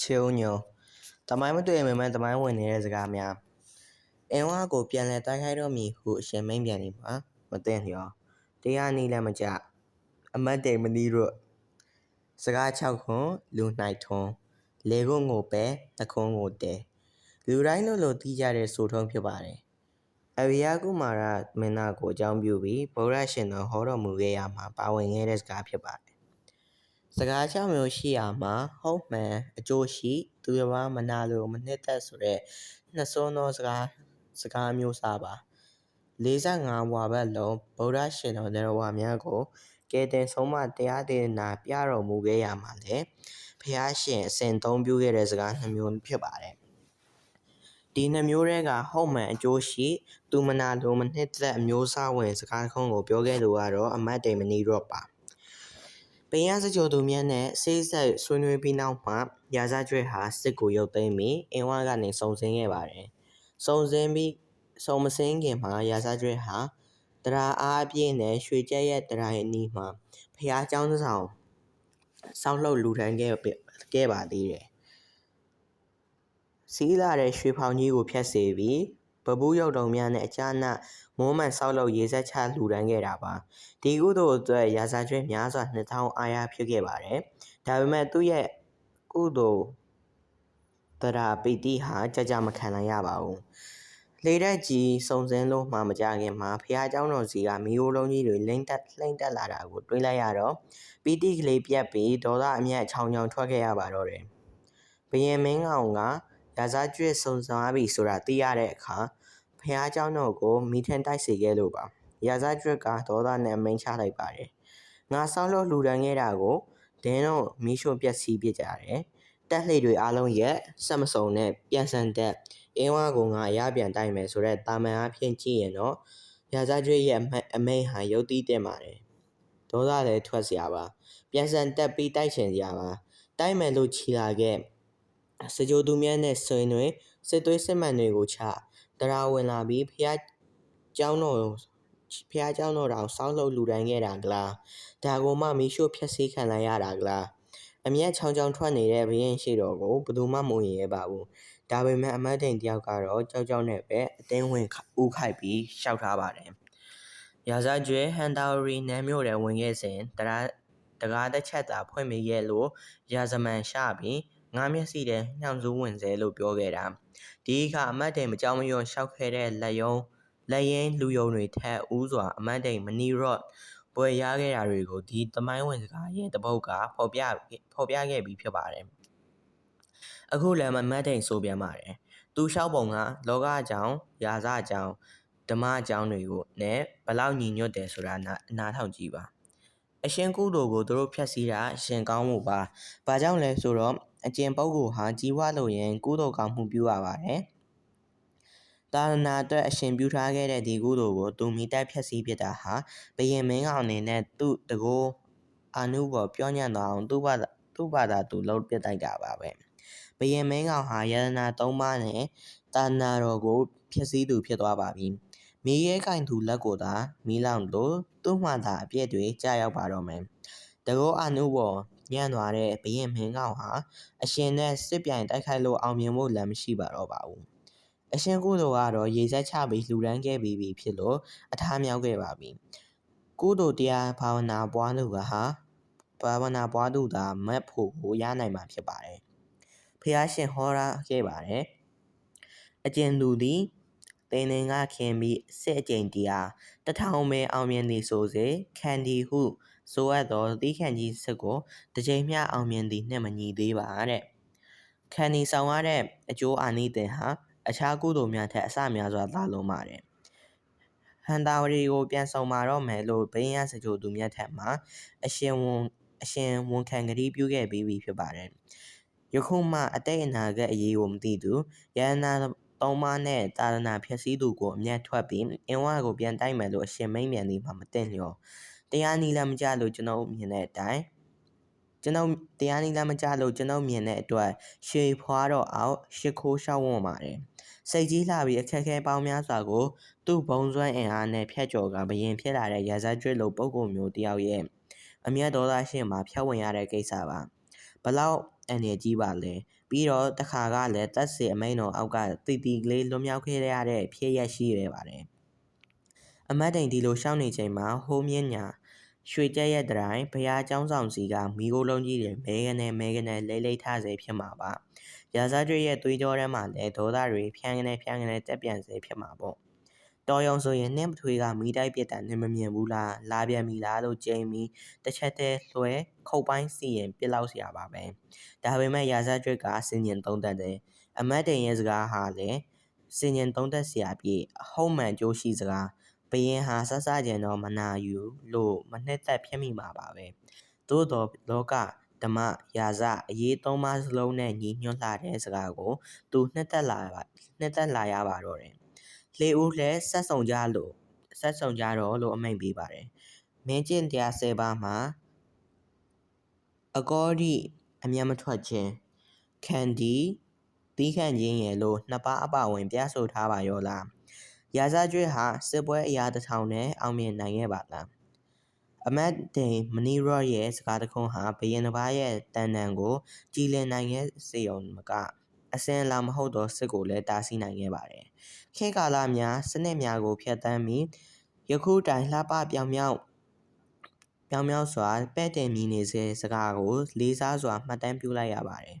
ချေဦးညုံတမိုင်းမတွေ့ပေမဲ့တမိုင်းဝင်နေတဲ့စကားများအင်းဝါကိုပြန်လဲတိုက်ခိုက်တော့မည်ဟုအရှင်မိန်ပြန်နေမှာမသိလျော်တရားနီးလည်းမကြအမတ်တိမ်မနီးတို့စကား6ခွန်းလူနိုင်ထွန်းလေကုန်းကိုပဲတခွန်းကိုတဲလူတိုင်းလို့လို့တီးကြတဲ့ဆိုထုံးဖြစ်ပါတယ်အရိယာကုမာရမင်းသားကိုအကြောင်းပြုပြီးဗုဒ္ဓရှင်တော်ဟောတော်မူခဲ့ရမှာပါဝင်ခဲ့တဲ့စကားဖြစ်ပါတယ် စကားချမျိုးရှိရမှာဟုတ်မှန်အကျိုးရှိသူတစ်ပါးမနာလိုမနှစ်သက်ဆိုတဲ့နှစ်စွန်းသောစကားစကားမျိုးစားပါ45ဝါဘတ်လုံးဗုဒ္ဓရှင်တော်နရဝများကိုကဲတင်ဆုံးမတရားဒေသနာပြတော်မူခဲ့ရမှာလေဖះရှင်အစဉ်သုံးပြုခဲ့တဲ့စကားနှမျိုးဖြစ်ပါတယ်ဒီနှမျိုးတွေကဟုတ်မှန်အကျိုးရှိသူမနာလိုမနှစ်သက်အမျိုးအစားဝင်စကားခုံးကိုပြောခဲ့သူကတော့အမတ်တိမ်မနီရော့ပါ ပင်ရစကြိုသူမြတ်နဲ့ဆေးဆက်ဆွေးနွေးပြီးနောက်မှရာဇကျွဲဟာစစ်ကိုရုပ်သိမ်းပြီးအင်းဝါကနေစုံစင်းခဲ့ပါတယ်။စုံစင်းပြီးစုံမစင်းခင်မှာရာဇကျွဲဟာတရာအားအပြည့်နဲ့ရွှေကြက်ရဲ့တရာရဲ့အနီးမှာဖះเจ้าဆောင်ဆောက်လှုပ်လူထမ်းခဲ့ခဲ့ပါသေးတယ်။စီးလာတဲ့ရွှေဖောင်ကြီးကိုဖျက်စေပြီး ပပူးရုပ်တုံများနဲ့အချာနမိုးမှန်ဆောက်လုပ်ရေးဆက်ချလှူဒန်းခဲ့တာပါဒီကုသိုလ်အတွက်ရာဇာကျွဲများစွာ2000အားရဖြစ်ခဲ့ပါတယ်ဒါပေမဲ့သူ့ရဲ့ကုသိုလ်တရာပိတိဟာကြကြမခံနိုင်ရပါဘူးလေတက်ကြီးစုံစင်းလို့မှမကြခင်မှာဖះเจ้าတော်စီကမီးရိုးလုံးကြီးတွေလိမ့်တက်လှိမ့်တက်လာတာကိုတွေးလိုက်ရတော့ပီတိကလေးပြက်ပြီးဒေါသအမျက်ချောင်းချောင်းထွက်ခဲ့ရပါတော့တယ်ဘယင်မင်းကောင်က ရာဇာကျွဲစုံစမ်းပြီဆိုတာသိရတဲ့အခါဖះเจ้าတော်ကိုမိထန်တိုက်စေခဲ့လို့ပါရာဇကျွက်ကဒေါသနဲ့မိန်ချလိုက်ပါတယ်ငါဆောင်းလို့လှူဒန်းခဲ့တာကိုဒင်းတော့မီးရှို့ပျက်စီးပြကြတယ်တက်လှေတွေအားလုံးရဲ့ဆက်မစုံနဲ့ပြန်ဆန်တဲ့အင်းဝါကိုငါရပြန်တိုက်မယ်ဆိုတော့တာမန်အဖြစ်ကြည့်ရင်တော့ရာဇကျွေးရဲ့အမိန်ဟာရုပ်တည်တင်ပါတယ်ဒေါသလည်းထွက်စရာပါပြန်ဆန်တက်ပြီးတိုက်ချင်စရာပါတိုက်မယ်လို့ခြီလာခဲ့ စကြိုသူများနဲ့ဆွင်တွင်စစ်သွေးစစ်မှန်တွေကိုချတရားဝင်လာပြီးဖျားကျောင်းတော်ဖျားကျောင်းတော်တော်စောင်းလှုပ်လူတိုင်းခဲ့တာကလားဒါကိုမှမီးရှို့ဖျက်ဆီးခံလိုက်ရတာကလားအမျက်ချောင်ချောင်ထွက်နေတဲ့ဘရင်ရှိတော်ကိုဘယ်သူမှမဝင်ရဲပါဘူးဒါပေမဲ့အမတ်တင်တယောက်ကတော့ကြောက်ကြောက်နဲ့ပဲအတင်းဝင်ဥခိုက်ပြီးရှောက်ထားပါတယ်ရာဇကျွဲဟန်တာရီနမ်းမြို့ထဲဝင်ခဲ့စဉ်တရားတကားတစ်ချက်သာဖွင့်မိခဲ့လို့ရာဇမန်ရှပြီး ငါမျက်စိထဲညှောင်စူးဝင်စေလို့ပြောခဲ့တာဒီအခါအမတ်တိန်မကြောင်မရွံ့ရှောက်ခဲ့တဲ့လက်ယုံလက်ရင်းလူယုံတွေထက်ဦးစွာအမတ်တိန်မနီရော့ပွဲရခဲ့တာတွေကိုဒီသမိုင်းဝင်စကားရဲ့တပုတ်ကဖော်ပြဖော်ပြခဲ့ပြီးဖြစ်ပါတယ်အခုလည်းမမတ်တိန်ဆိုပြန်ပါတယ်သူလျှောက်ပုံကလောကအကြောင်းယာစအကြောင်းဓမ္မအကြောင်းတွေကိုနဲ့ဘလောက်ညီညွတ်တယ်ဆိုတာနားထောင်ကြည့်ပါ အရှင်ကုသိုလ်ကိုသူတို့ဖြတ်စည်းတာအရှင်ကောင်းမှုပါ။ဘာကြောင့်လဲဆိုတော့အကျင့်ပုဂ္ဂိုလ်ဟာကြီးပွားလို့ရင်ကုသိုလ်ကောင်းမှုပြုရပါတယ်။သာသနာအတွက်အရှင်ပြုထားခဲ့တဲ့ဒီကုသိုလ်ကိုသူမိတိုက်ဖြတ်စည်းပြတာဟာဘယင်မင်းကောင်အနေနဲ့သူ့တကိုးအာနုဘော်ပြောညံ့သွားအောင်သူ့ဘာသာသူ့ဘာသာသူလှုပ်ပြတိုက်တာပါပဲ။ဘယင်မင်းကောင်ဟာယန္နာ၃ပါးနဲ့သာသနာတော်ကိုဖြည့်ဆည်းသူဖြစ်သွားပါပြီ။ မိရဲကင်သူလက်ကိုသာမီးလောင်လို့သူ့မှသာအပြည့်တွေကြာရောက်ပါတော့မယ်။တကောအာနုဘော်ညံ့သွားတဲ့ဘရင်မင်းကောင်ဟာအရှင်နဲ့စစ်ပြိုင်တိုက်ခိုက်လို့အောင်မြင်ဖို့လမ်းမရှိပါတော့ပါဘူး။အရှင်ကုသိုလ်ကတော့ရေစက်ချပြီးလှူဒန်းခဲ့ပြီးပြီဖြစ်လို့အထားမြောက်ခဲ့ပါပြီ။ကုသိုလ်တရားဘာဝနာပွားသူကဟာဘာဝနာပွားသူသာမတ်ဖို့ကိုရနိုင်မှာဖြစ်ပါတယ်။ဖះရှင်ဟောရခဲ့ပါတယ်။အကျဉ်သူသည် တင်နေငါခင်ပြီးစစ်အကျင့်တရားတထောင်ပဲအောင်မြင်သည်ဆိုစေခန္ဒီဟုဆိုအပ်သောတီးခန့်ကြီးစစ်ကိုတစ်ချိန်မျှအောင်မြင်သည်နှင့်မညီသေးပါတဲ့ခန္ဒီဆောင်ရတဲ့အကျိုးအာနိသင်ဟာအခြားကုသိုလ်များထက်အဆများစွာသာလွန်ပါတယ်ဟန်တာဝရီကိုပြန်ဆောင်มาတော့မယ်လို့ဘိန်းရစကြိုသူမြတ်ထက်မှာအရှင်ဝန်အရှင်ဝန်ခံကတိပြုခဲ့ပြီးပြီဖြစ်ပါတယ်ယခုမှအတိတ်အနာဂတ်အရေးကိုမသိသူယန္နာ သုံးပါးနဲ့တာရဏဖြစ်စည်းသူကိုအမျက်ထွက်ပြီးအင်းဝါကိုပြန်တိုက်မယ်လို့အရှင်မိန်မြန်သည်မှမသိလျော်တရားနီလာမကြလို့ကျွန်တော်မြင်တဲ့အတိုင်းကျွန်တော်တရားနီလာမကြလို့ကျွန်တော်မြင်တဲ့အတွက်ရှေဖွားတော့အောင်ရှ िख ိုးရှောက်ဝွန်ပါတယ်စိတ်ကြီးလှပြီးအခက်ခဲပေါင်းများစွာကိုသူ့ဘုံစွမ်းအင်အားနဲ့ဖျက်ကျော်ကဘရင်ဖြစ်လာတဲ့ရာဇကျွတ်လိုပုံကုမျိုးတယောက်ရဲ့အမျက်ဒေါသရှင်မှာဖျက်ဝင်ရတဲ့ကိစ္စပါဘလောက်အန်ရကြီးပါလဲ ပြီးတော့တစ်ခါကလည်းတပ်စီအမိန်တော်အောက်ကတီတီကလေးလွန်မြောက်ခဲ့ရတဲ့ဖြစ်ရက်ရှိရပါတယ်အမတ်တိန်ဒီလိုရှောင်းနေချိန်မှာဟိုးမြင့်ညာရွှေကြက်ရဲ့တိုင်းဘုရားကျောင်းဆောင်စီကမိโกလုံးကြီးတွေမဲကနေမဲကနေလိမ့်လိမ့်ထားစေဖြစ်မှာပါရာဇာကျွေရဲ့သွေးကြောထဲမှာလည်းဒေါသတွေဖြန်းကနေဖြန်းကနေတက်ပြန်စေဖြစ်မှာပေါ့ တော်ရုံဆိုရင်နှင်းပထွေးကမိတိုက်ပြစ်တာနှင်းမမြင်ဘူးလားလာပြန်ပြီလားလို့ကြိမ်ပြီးတစ်ချက်တည်းလွှဲခုတ်ပိုင်းစီရင်ပြစ်လောက်เสียပါပဲဒါပေမဲ့ရာဇာကျွက်ကစင်ញင်သုံးသက်တယ်အမတ်တိန်ရဲ့စကားဟာလည်းစင်ញင်သုံးသက်เสียပြည့်အဟုတ်မှန်ကြိုးရှိစကားဘယင်ဟာဆဆကျင်တော့မနာယူလို့မနှစ်သက်ဖြစ်မိမှာပါပဲသို့တော်လောကဓမ္မရာဇအရေးသုံးပါးစလုံးနဲ့ညီညွတ်လာတဲ့စကားကို သူနှစ်သက်လာပါနှစ်သက်လာရပါတော့တယ် လေဦးလည်းဆက်ဆောင်ကြလို့ဆက်ဆောင်ကြတော့လို့အမိန့်ပေးပါတယ်မင်းကျင့်တရား၁၀ပါးမှာအကောဒီအမျက်မထွက်ခြင်းခံဒီတီးခန့်ခြင်းရဲ့လို့နှစ်ပါးအပဝင်ပြဆိုထားပါရောလားရာဇကျွေးဟာစစ်ပွဲအရာတစ်ထောင်နဲ့အောင်မြင်နိုင်ခဲ့ပါလားအမတ်တိန်မနီရော့ရဲ့စကားတခွန်းဟာဘယင်တစ်ပါးရဲ့တန်တန်ကိုကြည်လင်နိုင်ခဲ့စေုံမက အစင်လာမဟုတ်သောစစ်ကိုလည်းတားဆီးနိုင်ခဲ့ပါတယ်ခေတ်ကာလများစနစ်များကိုဖျက်ဆီးပြီးယခုတိုင်လှပပြောင်မြောက်ပြောင်မြောက်စွာပဲ့တင်မြည်နေစေစကားကိုလေးစားစွာမှတ်တမ်းပြုလိုက်ရပါတယ်